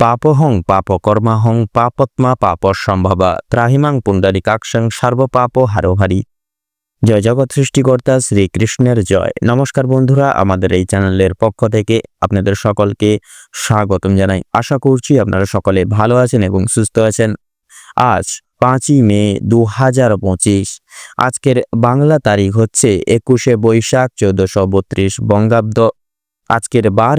পাপহং পাপকর্মাহং পাপত্মা পাপ সম্ভবা ত্রাহিমাং পুণ্ডরিকাক্ষং সর্বপাপ হারোহারি। জয় জগৎ সৃষ্টিকর্তা শ্রীকৃষ্ণের জয়। নমস্কার বন্ধুরা, আমাদের এই চ্যানেলের পক্ষ থেকে আপনাদের সকলকে স্বাগতম জানাই। আশা করছি আপনারা সকলে ভালো আছেন এবং সুস্থ আছেন। আজ পাঁচই মে দু হাজার পঁচিশ। আজকের বাংলা তারিখ হচ্ছে একুশে বৈশাখ চৌদ্দশো বত্রিশ বঙ্গাব্দ। আজকের বার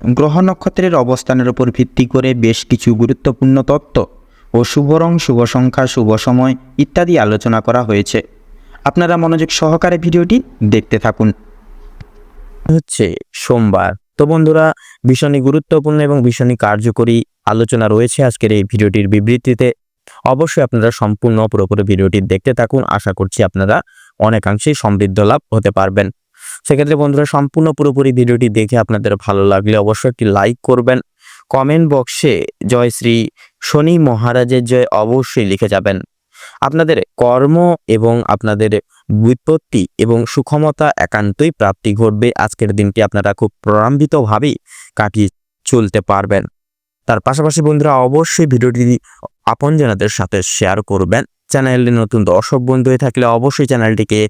গ্রহ নক্ষত্রের অবস্থানের উপর ভিত্তি করে বেশ কিছু গুরুত্বপূর্ণ তত্ত্ব ও শুভ রং, শুভ সংখ্যা, শুভ সময় ইত্যাদি আলোচনা করা হয়েছে। আপনারা মনোযোগ সহকারে ভিডিওটি দেখতে থাকুন। হচ্ছে সোমবার। তো বন্ধুরা, ভীষণই গুরুত্বপূর্ণ এবং ভীষণই কার্যকরী আলোচনা রয়েছে আজকের এই ভিডিওটির বিবৃতিতে। অবশ্যই আপনারা সম্পূর্ণ পুরোপুরি ভিডিওটি দেখতে থাকুন। আশা করছি আপনারা অনেকাংশেই সমৃদ্ধ লাভ হতে পারবেন। সেক্ষেত্রে বন্ধুরা, সম্পূর্ণ পুরোপুরি ভিডিওটি দেখে আপনাদের ভালো লাগলে অবশ্যই একটি লাইক করবেন। কমেন্ট বক্সে জয় শ্রী শনি মহারাজের জয় অবশ্যই লিখে যাবেন। আপনাদের কর্ম এবং আপনাদের বিপত্তি এবং সুক্ষমতা একান্তই প্রাপ্তি ঘটবে। আজকের দিনটি আপনারা খুব প্রলম্বিতভাবেই কাটিয়ে চলতে পারবেন। তার পাশাপাশি বন্ধুরা, অবশ্যই ভিডিওটি আপনজনদের সাথে শেয়ার করবেন। চ্যানেলে নতুন দর্শক বন্ধু হয়ে থাকলে অবশ্যই চ্যানেলটিকে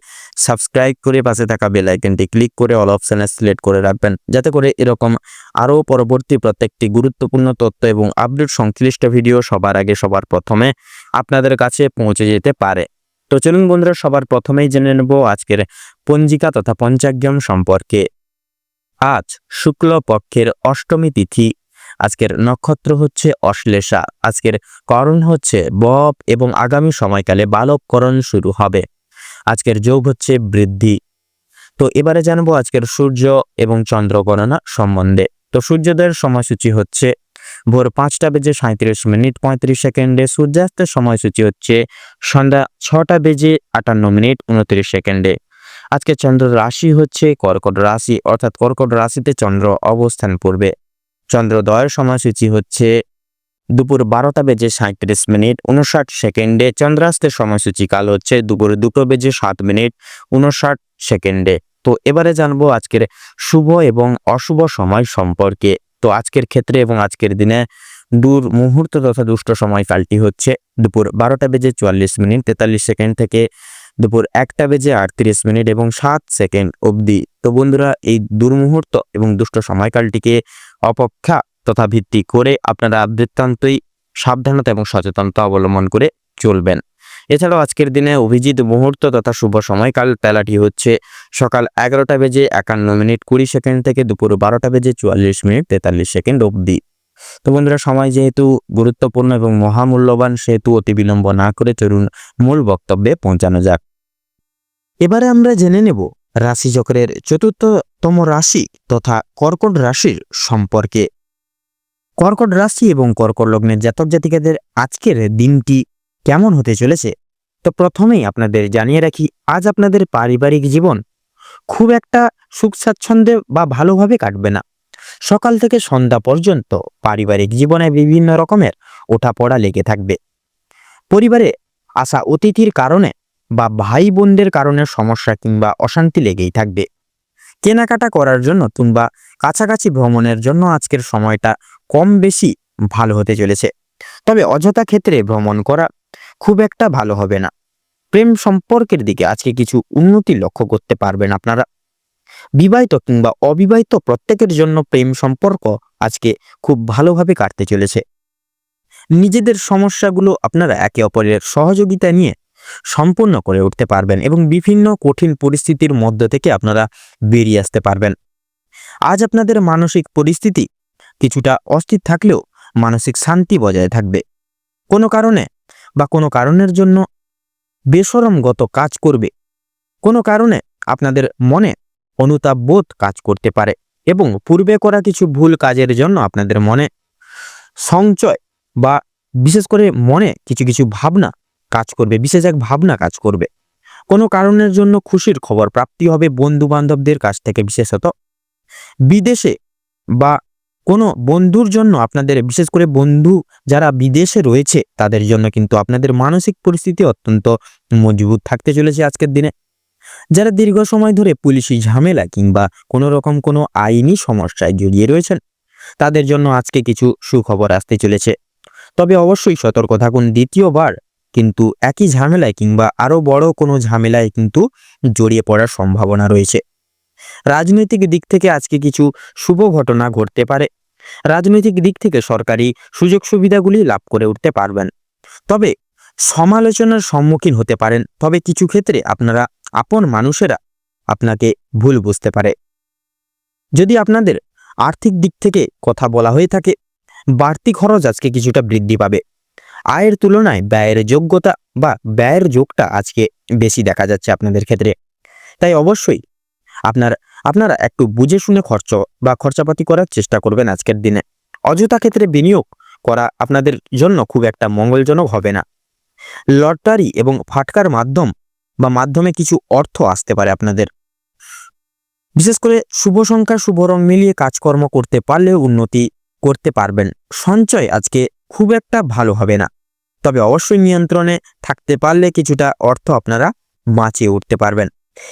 সাবস্ক্রাইব করে পাশে থাকা বেল আইকনটি ক্লিক করে অল অপশানে সিলেক্ট করে রাখবেন। যাতে করে এরকম আরও পরবর্তী প্রত্যেকটি গুরুত্বপূর্ণ তথ্য এবং আপডেট সংশ্লিষ্ট ভিডিও সবার আগে সবার প্রথমে আপনাদের কাছে পৌঁছে যেতে পারে। তো চলুন বন্ধুরা, সবার প্রথমেই জেনে নেব আজকের পঞ্জিকা তথা পঞ্চাগ্রাম সম্পর্কে। আজ শুক্লপক্ষের অষ্টমী তিথি আজকের নক্ষত্র হচ্ছে অশ্লেষা। আজকের করণ হচ্ছে বপ এবং আগামী সময়কালে বালবকরণ শুরু হবে। আজকের যোগ হচ্ছে বৃদ্ধি। তো এবারে জানব আজকের সূর্য এবং চন্দ্র গণনা সম্বন্ধে। তো সূর্যোদয়ের সময়সূচি হচ্ছে ভোর পাঁচটা বেজে সাঁত্রিশ মিনিট পঁয়ত্রিশ সেকেন্ডে। সূর্যাস্তের সময়সূচি হচ্ছে সন্ধ্যা ছটা বেজে আটান্ন মিনিট উনত্রিশ সেকেন্ডে। আজকে চন্দ্র রাশি হচ্ছে কর্কট রাশি, অর্থাৎ কর্কট রাশিতে চন্দ্র অবস্থান করবে। চন্দ্রোদয়ের সময়সূচি হচ্ছে দুপুর বারোটা বেজে সাঁত্রিশ মিনিট, উনষাট সেকেন্ডে। চন্দ্রাস্তের সময়সূচি কাল হচ্ছে দুপুর দুটো বেজে সাত মিনিট, উনষাট সেকেন্ডে। তো এবারে জানব আজকের শুভ এবং অশুভ সময় সম্পর্কে। তো আজকের ক্ষেত্রে এবং আজকের দিনে দূর মুহূর্ত তথা দুষ্ট সময়কালটি হচ্ছে দুপুর বারোটা বেজে চুয়াল্লিশ মিনিট, তেতাল্লিশ সেকেন্ড থেকে দুপুর একটা বেজে আটত্রিশ মিনিট এবং সাত সেকেন্ড অবধি। তো বন্ধুরা, এই দুর্মুহূর্ত এবং দুষ্ট সময়কালটিকে অপেক্ষা তথা ভিত্তি করে আপনারা বৃত্তান্তই সাবধানতা এবং সচেতনতা অবলম্বন করে চলবেন। এছাড়াও আজকের দিনে অভিজিৎ মুহূর্ত তথা শুভ সময়কাল বেলাটি হচ্ছে সকাল এগারোটা বেজে একান্ন মিনিট কুড়ি সেকেন্ড থেকে দুপুর বারোটা বেজে চুয়াল্লিশ মিনিট তেতাল্লিশ সেকেন্ড অবধি। তো বন্ধুরা, সময় যেহেতু গুরুত্বপূর্ণ এবং মহামূল্যবান, সেহেতু অতি বিলম্ব না করে চলুন মূল বক্তব্যে পৌঁছানো যাক। এবারে আমরা জেনে নেব রাশিচক্রের চতুর্থতম রাশি তথা কর্কট রাশির সম্পর্কে। কর্কট রাশি এবং কর্কট লগ্নের জাতক জাতিকাদের আজকের দিনটি কেমন হতে চলেছে? তো প্রথমেই আপনাদের জানিয়ে রাখি, আজ আপনাদের পারিবারিক জীবন খুব একটা সুখ স্বাচ্ছন্দ্যে বা ভালোভাবে কাটবে না। সকাল থেকে সন্ধ্যা পর্যন্ত পারিবারিক জীবনে বিভিন্ন রকমের ওঠাপড়া লেগে থাকবে। পরিবারে আসা অতিথির কারণে বা ভাই বোনদের কারণে সমস্যা কিংবা অশান্তি লেগেই থাকবে। কেনাকাটা করার জন্য কিংবা কাছাকাছি ভ্রমণের জন্য আজকের সময়টা কম বেশি ভালো হতে চলেছে। তবে অযথা ক্ষেত্রে ভ্রমণ করা খুব একটা ভালো হবে না। প্রেম সম্পর্কের দিকে আজকে কিছু উন্নতি লক্ষ্য করতে পারবেন আপনারা। বিবাহিত কিংবা অবিবাহিত প্রত্যেকের জন্য প্রেম সম্পর্ক আজকে খুব ভালোভাবে কাটতে চলেছে। নিজেদের সমস্যাগুলো আপনারা একে অপরের সহযোগিতা নিয়ে সম্পূর্ণ করে উঠতে পারবেন এবং বিভিন্ন কঠিন পরিস্থিতির মধ্য থেকে আপনারা বেরিয়ে আসতে পারবেন। আজ আপনাদের মানসিক পরিস্থিতি কিছুটা অস্থির থাকলেও মানসিক শান্তি বজায় থাকবে। কোনো কারণে বা কোনো কারণের জন্য বেসরমগত কাজ করবে। কোনো কারণে আপনাদের মনে অনুতাপ বোধ কাজ করতে পারে এবং পূর্বে করা কিছু ভুল কাজের জন্য আপনাদের মনে সঞ্চয় বা বিশেষ করে মনে কিছু কিছু ভাবনা কাজ করবে, বিশেষ এক ভাবনা কাজ করবে। কোনো কারণের জন্য খুশির খবর প্রাপ্তি হবে বন্ধু বান্ধবদের কাছ থেকে বিশেষত। বিদেশে বা কোনো বন্ধুর জন্য আপনাদের, বিশেষ করে বন্ধু যারা বিদেশে রয়েছে, তাদের জন্য কিন্তু আপনাদের মানসিক পরিস্থিতি অত্যন্ত মজবুত থাকতে চলেছে আজকের দিনে। যারা দীর্ঘ সময় ধরে পুলিশি ঝামেলা কিংবা কোনো রকম কোনো আইনি সমস্যায় জড়িয়ে রয়েছেন, তাদের জন্য আজকে কিছু সুখবর আসতে চলেছে। তবে অবশ্যই সতর্ক থাকুন, দ্বিতীয়বার কিন্তু একই ঝামেলায় কিংবা আরও বড় কোনো ঝামেলায় কিন্তু জড়িয়ে পড়ার সম্ভাবনা রয়েছে। রাজনৈতিক দিক থেকে আজকে কিছু শুভ ঘটনা ঘটতে পারে। রাজনৈতিক দিক থেকে সরকারি সুযোগ সুবিধাগুলি লাভ করে উঠতে পারবেন। তবে সমালোচনার সম্মুখীন হতে পারেন। তবে কিছু ক্ষেত্রে আপনারা, আপন মানুষেরা আপনাকে ভুল বুঝতে পারে। যদি আপনাদের আর্থিক দিক থেকে কথা বলা হয়ে থাকে, বাড়তি খরচ আজকে কিছুটা বৃদ্ধি পাবে। আয়ের তুলনায় ব্যয়ের যোগ্যতা বা ব্যয়ের যোগটা আজকে বেশি দেখা যাচ্ছে আপনাদের ক্ষেত্রে। তাই অবশ্যই আপনার, আপনারা একটু বুঝে শুনে খরচ বা খরচাপাতি করার চেষ্টা করবেন আজকের দিনে। অযথা ক্ষেত্রে বিনিয়োগ করা আপনাদের জন্য খুব একটা মঙ্গলজনক হবে না। লটারি এবং ফাটকার মাধ্যম বা মাধ্যমে কিছু অর্থ আসতে পারে আপনাদের। বিশেষ করে শুভ সংখ্যা, শুভ রং মিলিয়ে কাজকর্ম করতে পারলে উন্নতি করতে পারবেন। সঞ্চয় আজকে খুব একটা ভালো হবে না। তবে অবশ্যই নিয়ন্ত্রণে থাকতে পারলে কিছুটা অর্থ আপনারা বাঁচিয়ে উঠতে পারবেন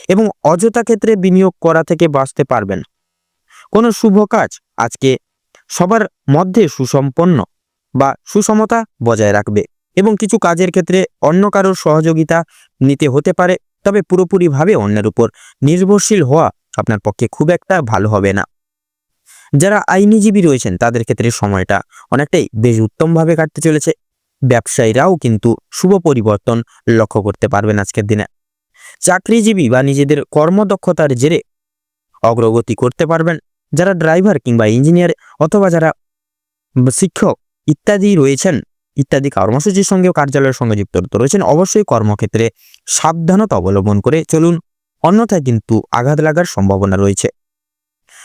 এবং অযথা ক্ষেত্রে বিনিয়োগ করা থেকে বাঁচতে পারবেন। কোনো শুভ কাজ আজকে সবার মধ্যে সুসম্পন্ন বা সুসমতা বজায় রাখবে এবং কিছু কাজের ক্ষেত্রে অন্য কারোর সহযোগিতা নিতে হতে পারে, তবে পুরোপুরিভাবে অন্যের উপর নির্ভরশীল হওয়া আপনার পক্ষে খুব একটা ভালো হবে না। যারা আইনিজীবী রয়েছেন, তাদের ক্ষেত্রে সময়টা অনেকটাই বেশ উত্তমভাবে কাটতে চলেছে। ব্যবসায়ীরাও কিন্তু শুভ পরিবর্তন লক্ষ্য করতে পারবেন আজকের দিনে। চাকরিজীবী বা নিজেদের কর্মদক্ষতার জেরে অগ্রগতি করতে পারবেন। যারা ড্রাইভার কিংবা ইঞ্জিনিয়ার অথবা যারা শিক্ষক ইত্যাদি রয়েছেন, ইত্যাদি কর্মসূচির সঙ্গেও কার্যালয়ের সঙ্গে যুক্ত রয়েছেন, অবশ্যই কর্মক্ষেত্রে সাবধানতা অবলম্বন করে চলুন। অন্যথায় কিন্তু আঘাত লাগার সম্ভাবনা রয়েছে।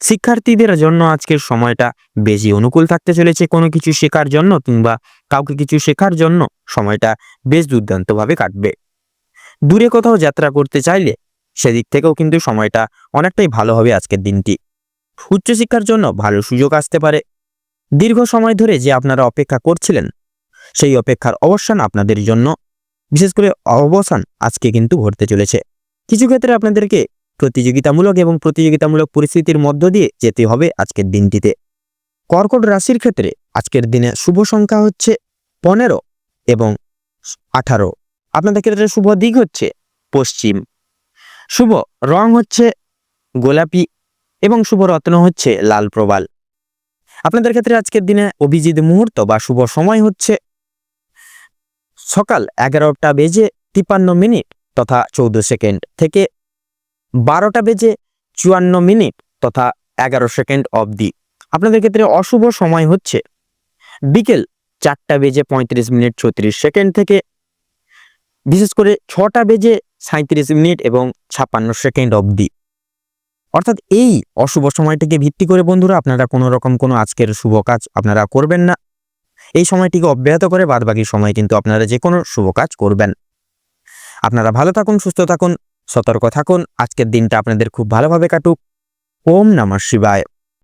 শিক্ষার্থীদের জন্য আজকের সময়টা বেশি অনুকূল থাকতে চলেছে কোনো কিছু শেখার জন্য কিংবা কাউকে কিছু শেখার জন্য সময়টা বেশ দুর্দান্তভাবে কাটবে। দূরে কোথাও যাত্রা করতে চাইলে সেদিক থেকেও কিন্তু সময়টা অনেকটাই ভালো হবে আজকের দিনটি। উচ্চশিক্ষার জন্য ভালো সুযোগ আসতে পারে। দীর্ঘ সময় ধরে যে আপনারা অপেক্ষা করছিলেন, সেই অপেক্ষার অবসান আপনাদের জন্য, বিশেষ করে অবসান আজকে কিন্তু ঘটতে চলেছে। কিছু ক্ষেত্রে আপনাদেরকে প্রতিযোগিতামূলক এবং প্রতিযোগিতামূলক পরিস্থিতির মধ্য দিয়ে যেতে হবে আজকের দিনটিতে। কর্কট রাশির ক্ষেত্রে আজকের দিনে শুভ সংখ্যা হচ্ছে পনেরো এবং আঠারো। আপনাদের ক্ষেত্রে শুভ দিক হচ্ছে পশ্চিম। শুভ রং হচ্ছে গোলাপি এবং শুভ রত্ন হচ্ছে লাল প্রবাল। আপনাদের ক্ষেত্রে আজকের দিনে অভিজিৎ মুহূর্ত বা শুভ সময় হচ্ছে সকাল এগারোটা বেজে তিপ্পান্ন মিনিট তথা চৌদ্দ সেকেন্ড থেকে বারোটা বেজে চুয়ান্ন মিনিট তথা এগারো সেকেন্ড অবধি। আপনাদের ক্ষেত্রে অশুভ সময় হচ্ছে বিকেল চারটা বেজে পঁয়ত্রিশ মিনিট ছত্রিশ সেকেন্ড থেকে, বিশেষ করে ছটা বেজে সাঁত্রিশ মিনিট এবং ছাপ্পান্ন সেকেন্ড অবধি। অর্থাৎ এই অশুভ সময়টিকে ভিত্তি করে বন্ধুরা আপনারা কোনো রকম কোনো আজকের শুভ কাজ আপনারা করবেন না। এই সময়টিকে অব্যাহত করে বাদবাকি সময় কিন্তু আপনারা যে কোনো শুভ কাজ করবেন। আপনারা ভালো থাকুন, সুস্থ থাকুন। সতর্ক থাকুন। আজকের দিনটা আপনাদের খুব ভালোভাবে কাটুক। ওম নমঃ শিবায়।